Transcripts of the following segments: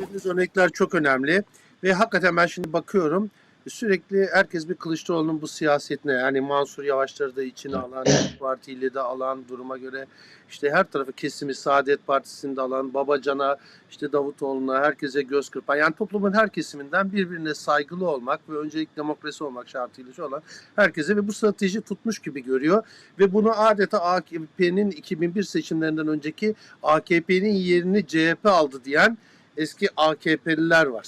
Verdiğiniz örnekler çok önemli. Ve hakikaten ben şimdi bakıyorum sürekli herkes bir Kılıçdaroğlu'nun bu siyasetine yani Mansur Yavaşları da içine alan, İYİ Parti'yle de alan duruma göre işte her tarafı kesimi Saadet Partisi'ni de alan, Babacan'a, işte Davutoğlu'na herkese göz kırpan yani toplumun her kesiminden birbirine saygılı olmak ve öncelik demokrasi olmak şartıyla olan herkese ve bu strateji tutmuş gibi görüyor. Ve bunu adeta AKP'nin 2001 seçimlerinden önceki AKP'nin yerini CHP aldı diyen eski AKP'liler var.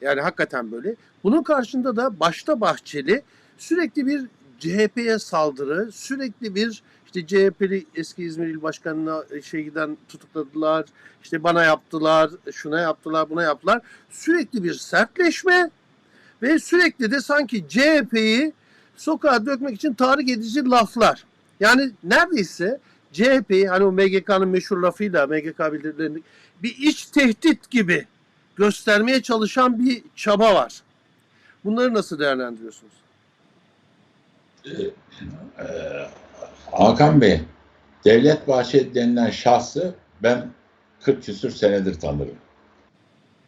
Yani hakikaten böyle. Bunun karşında da başta Bahçeli sürekli bir CHP'ye saldırı, sürekli bir işte CHP'li eski İzmir İl Başkanı'na şey giden tutukladılar, işte bana yaptılar, şuna yaptılar, buna yaptılar. Sürekli bir sertleşme ve sürekli de sanki CHP'yi sokağa dökmek için tahrik edici laflar. Yani neredeyse CHP'yi hani o MGK'nın meşhur lafıyla MGK bildirilerini bir iç tehdit gibi göstermeye çalışan bir çaba var. Bunları nasıl değerlendiriyorsunuz? Ee, Hakan Bey, Devlet Bahçeli denilen şahsı ben 40 küsür senedir tanırım.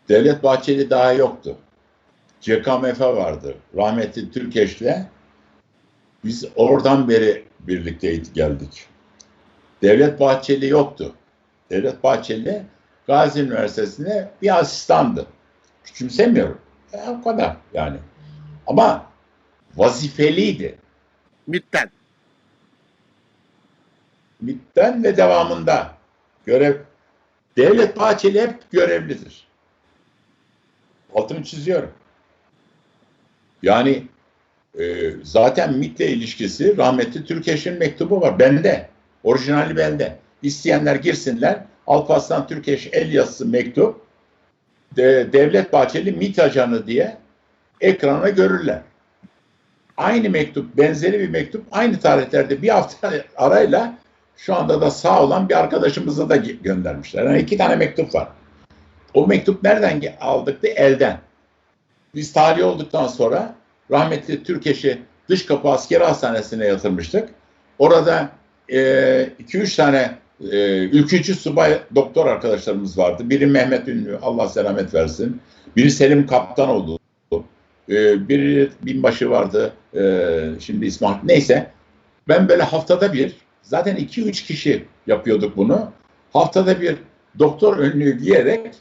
Devlet Bahçeli daha yoktu. CKMF vardı. Rahmetli Türkeş'le biz oradan beri birlikte geldik. Devlet Bahçeli yoktu. Devlet Bahçeli Gazi Üniversitesi'nde bir asistandı. Küçümsemiyorum. E, o kadar yani. Ama vazifeliydi. MİT'ten. MİT'ten ve devamında görev Devlet Bahçeli hep görevlidir. Altını çiziyorum. Yani e, zaten MİT'le ilişkisi rahmetli Türkeş'in mektubu var. Bende. Orijinali bende. İsteyenler girsinler. Alparslan Türkeş el yazısı mektup. De, Devlet Bahçeli MİT ajanı diye ekrana görürler. Aynı mektup, benzeri bir mektup aynı tarihlerde bir hafta arayla şu anda da sağ olan bir arkadaşımıza da gö- göndermişler. Yani iki tane mektup var. O mektup nereden ge- aldık da elden. Biz tahliye olduktan sonra rahmetli Türkeş'i dış kapı askeri hastanesine yatırmıştık. Orada 2-3 tane e, ülkücü subay doktor arkadaşlarımız vardı. Biri Mehmet Ünlü, Allah selamet versin. Biri Selim Kaptanoğlu. E, biri binbaşı vardı. E, şimdi İsmail. Neyse. Ben böyle haftada bir zaten 2-3 kişi yapıyorduk bunu. Haftada bir doktor önlüğü giyerek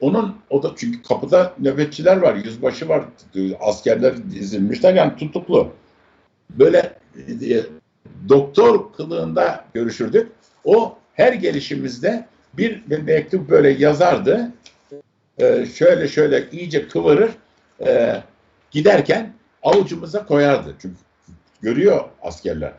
onun o da çünkü kapıda nöbetçiler var, yüzbaşı var, askerler dizilmişler yani tutuklu. Böyle e, doktor kılığında görüşürdük. O her gelişimizde bir mektup böyle yazardı. Ee, şöyle şöyle iyice kıvırır. Ee, giderken avucumuza koyardı. Çünkü görüyor askerler.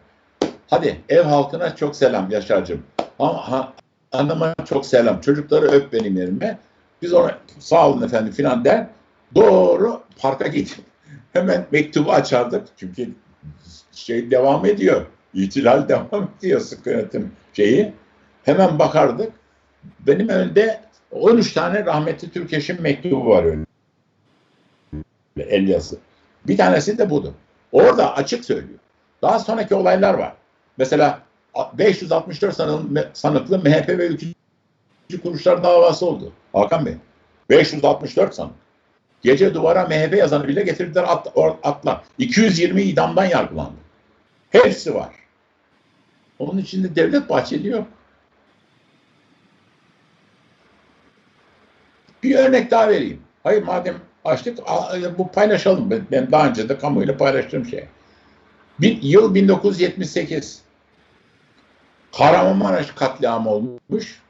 Hadi ev halkına çok selam Yaşar'cığım. Ama ha, anama çok selam. Çocukları öp benim yerime. Biz ona sağ olun efendim filan der. Doğru parka gidip hemen mektubu açardık. Çünkü şey devam ediyor. İhtilal devam ediyor sıkı yönetim şeyi. Hemen bakardık. Benim önümde 13 tane rahmetli Türkeş'in mektubu var öyle. El yazı. Bir tanesi de budur. Orada açık söylüyor. Daha sonraki olaylar var. Mesela 564 sanıklı, MHP ve ülkücü kuruluşlar davası oldu. Hakan Bey. 564 sanık. Gece duvara MHP yazanı bile getirdiler atla. 220 idamdan yargılandı. Hepsi var. Onun içinde Devlet Bahçeli yok. Bir örnek daha vereyim. Hayır madem açtık a- bu paylaşalım. Ben, daha önce de kamuyla paylaştığım şey. Bir, yıl 1978. Kahramanmaraş katliamı olmuş.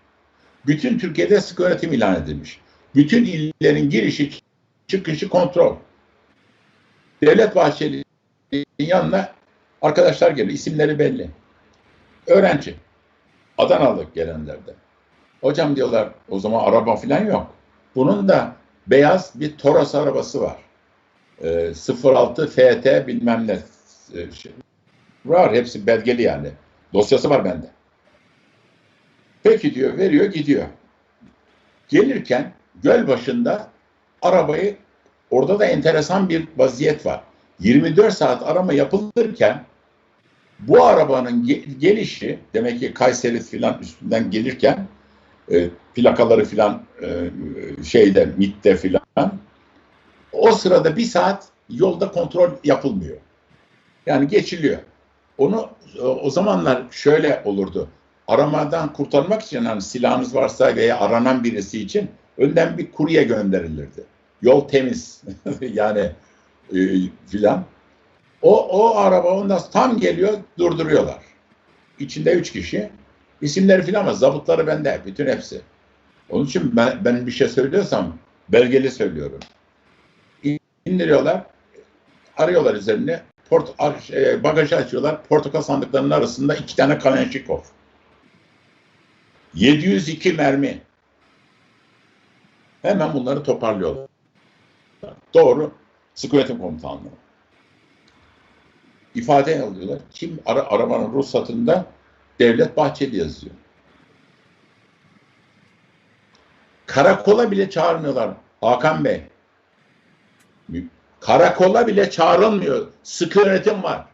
Bütün Türkiye'de sıkı yönetim ilan edilmiş. Bütün illerin girişi çıkışı kontrol. Devlet Bahçeli'nin yanına arkadaşlar geliyor. İsimleri belli. Öğrenci. Adanalı gelenlerde. Hocam diyorlar o zaman araba falan yok. Bunun da beyaz bir Toros arabası var. Ee, 06 FT bilmem ne. Ee, şey. Var hepsi belgeli yani. Dosyası var bende. Peki diyor veriyor gidiyor. Gelirken göl başında arabayı orada da enteresan bir vaziyet var. 24 saat arama yapılırken bu arabanın ge- gelişi demek ki Kayseri filan üstünden gelirken e, plakaları filan e, şeyde MIT'te filan. O sırada bir saat yolda kontrol yapılmıyor. Yani geçiliyor. Onu o- o zamanlar şöyle olurdu. Aramadan kurtarmak için hani silahınız varsa veya aranan birisi için önden bir kurye gönderilirdi. Yol temiz yani e, filan. O, o araba ondan tam geliyor durduruyorlar. İçinde üç kişi. İsimleri filan var. Zabıtları bende. Bütün hepsi. Onun için ben, ben bir şey söylüyorsam belgeli söylüyorum. İndiriyorlar. Arıyorlar üzerine. Port, e, bagajı açıyorlar. Portakal sandıklarının arasında iki tane Kalashnikov. 702 mermi. Hemen bunları toparlıyorlar. Doğru. Sıkı yönetim komutanlığı. İfade alıyorlar. Kim ara, arabanın ruhsatında Devlet Bahçeli yazıyor. Karakola bile çağırmıyorlar Hakan Bey. Karakola bile çağrılmıyor. Sıkı yönetim var.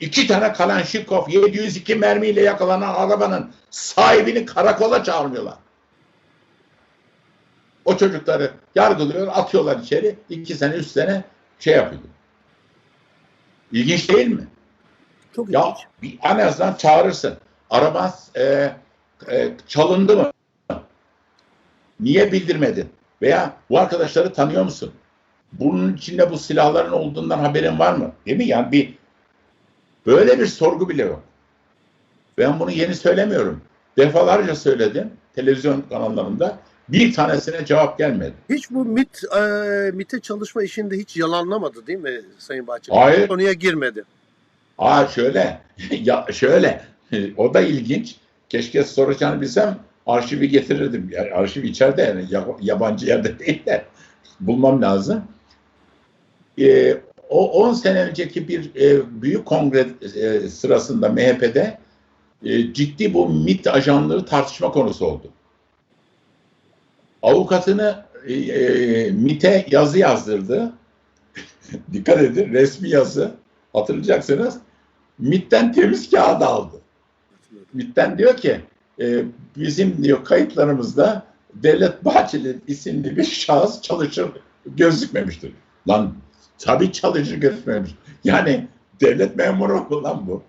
İki tane Kalanşikov 702 mermiyle yakalanan arabanın sahibini karakola çağırmıyorlar. O çocukları yargılıyor, atıyorlar içeri. iki sene, üç sene şey yapıyor. İlginç değil mi? Çok Ya ilginç. bir en azından çağırırsın. Araban e, e, çalındı mı? Niye bildirmedin? Veya bu arkadaşları tanıyor musun? Bunun içinde bu silahların olduğundan haberin var mı? Değil mi? Yani bir böyle bir sorgu bile yok. Ben bunu yeni söylemiyorum. Defalarca söyledim televizyon kanallarında. Bir tanesine cevap gelmedi. Hiç bu MIT, e, MIT'e çalışma işinde hiç yalanlamadı değil mi Sayın Bahçeli? Hayır. Konuya girmedi. Aa şöyle, ya şöyle, o da ilginç. Keşke soracağını bilsem arşivi getirirdim. Yani arşiv içeride yani ya- yabancı yerde değil de bulmam lazım. Ee, o 10 sene önceki bir e, büyük kongre e, sırasında MHP'de e, ciddi bu MİT ajanlığı tartışma konusu oldu. Avukatını e, e, MİT'e yazı yazdırdı. Dikkat edin resmi yazı hatırlayacaksınız. MIT'ten temiz kağıt aldı. MIT'ten diyor ki e, bizim diyor kayıtlarımızda Devlet Bahçeli isimli bir şahıs çalışır gözükmemiştir. Lan tabii çalışır gözükmemiş. Yani devlet memuru mu lan bu?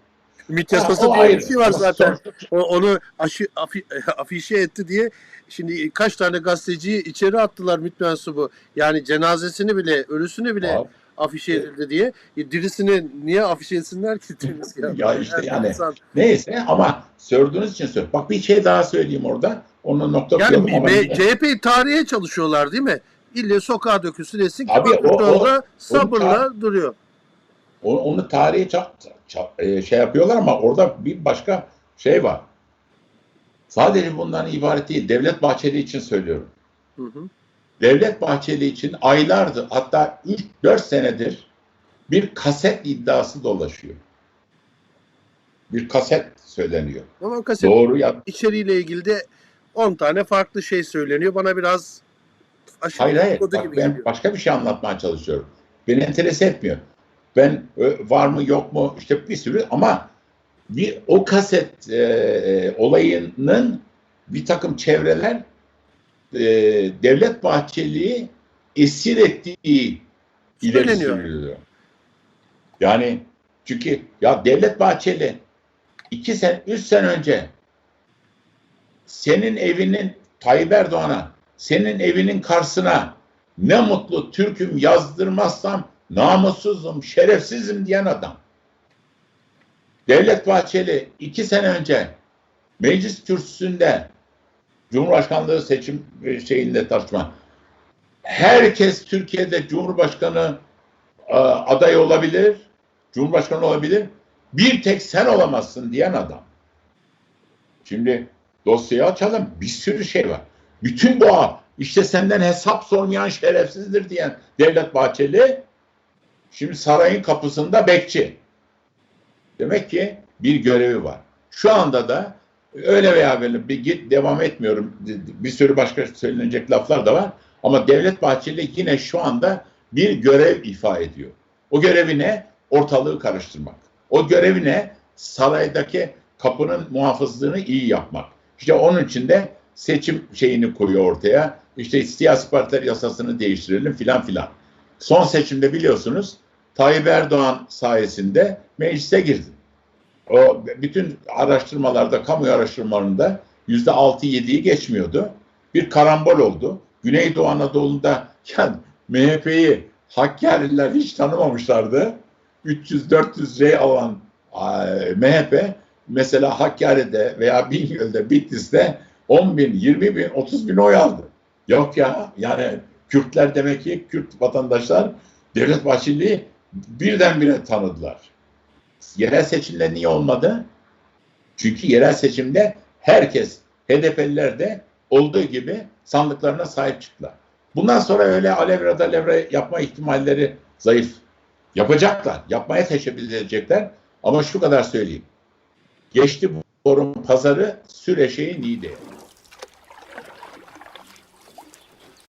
MIT Ha, yasası diye bir şey var zaten. O, onu aşı, afi, afişe etti diye şimdi kaç tane gazeteciyi içeri attılar MIT mensubu. Yani cenazesini bile, ölüsünü bile Abi, afişe edildi diye. E, dirisini niye afişe etsinler ki? Ya. Ya işte yani. insan- Neyse ama sorduğunuz için söylüyorum. Bak bir şey daha söyleyeyim orada. Onun nokta Yani koyalım ama B- yine- CHP'yi tarihe çalışıyorlar değil mi? İlle sokağa dökülsün etsin. Abi Abi, o- o- sabırla duruyor. O- onu tarihe ça- ça- e, şey yapıyorlar ama orada bir başka şey var. Sadece bundan ibaret değil. Devlet Bahçeli için söylüyorum. Hı hı. Devlet Bahçeli için aylardır hatta 3-4 senedir bir kaset iddiası dolaşıyor. Bir kaset söyleniyor. Ama kaset Doğru ya. içeriğiyle ilgili de 10 tane farklı şey söyleniyor. Bana biraz aşırı Hayır hayır. Bak, gibi ben geliyor. başka bir şey anlatmaya çalışıyorum. Beni enterese etmiyor. Ben ö, var mı yok mu işte bir sürü ama bir o kaset e, e, olayının bir takım çevreler e, Devlet Bahçeli'yi esir ettiği ileri sürülüyor. Yani çünkü ya Devlet Bahçeli iki sene, üç sene önce senin evinin Tayyip Erdoğan'a senin evinin karşısına ne mutlu Türk'üm yazdırmazsam namussuzum, şerefsizim diyen adam. Devlet Bahçeli iki sene önce meclis kürsüsünde Cumhurbaşkanlığı seçim e, şeyinde tartışma. Herkes Türkiye'de Cumhurbaşkanı e, aday olabilir, Cumhurbaşkanı olabilir. Bir tek sen olamazsın diyen adam. Şimdi dosyayı açalım. Bir sürü şey var. Bütün bu işte senden hesap sormayan şerefsizdir diyen Devlet Bahçeli şimdi sarayın kapısında bekçi. Demek ki bir görevi var. Şu anda da öyle veya böyle bir git devam etmiyorum. Bir sürü başka söylenecek laflar da var. Ama Devlet Bahçeli yine şu anda bir görev ifa ediyor. O görevi ne? Ortalığı karıştırmak. O görevi ne? Saraydaki kapının muhafızlığını iyi yapmak. İşte onun için de seçim şeyini koyuyor ortaya. İşte siyasi partiler yasasını değiştirelim filan filan. Son seçimde biliyorsunuz Tayyip Erdoğan sayesinde meclise girdi. O bütün araştırmalarda, kamu araştırmalarında yüzde altı yediyi geçmiyordu. Bir karambol oldu. Güneydoğu Anadolu'da yani MHP'yi Hakkari'liler hiç tanımamışlardı. 300-400 rey alan MHP mesela Hakkari'de veya Bingöl'de, Bitlis'te 10 bin, 20 bin, 30 bin oy aldı. Yok ya yani Kürtler demek ki Kürt vatandaşlar Devlet Bahçeli'yi birdenbire tanıdılar. Yerel seçimde niye olmadı? Çünkü yerel seçimde herkes HDP'liler de olduğu gibi sandıklarına sahip çıktılar. Bundan sonra öyle alevra dalevra yapma ihtimalleri zayıf. Yapacaklar. Yapmaya teşebbüs edecekler. Ama şu kadar söyleyeyim. Geçti bu forum pazarı Süreşe'yi Niğde'ye.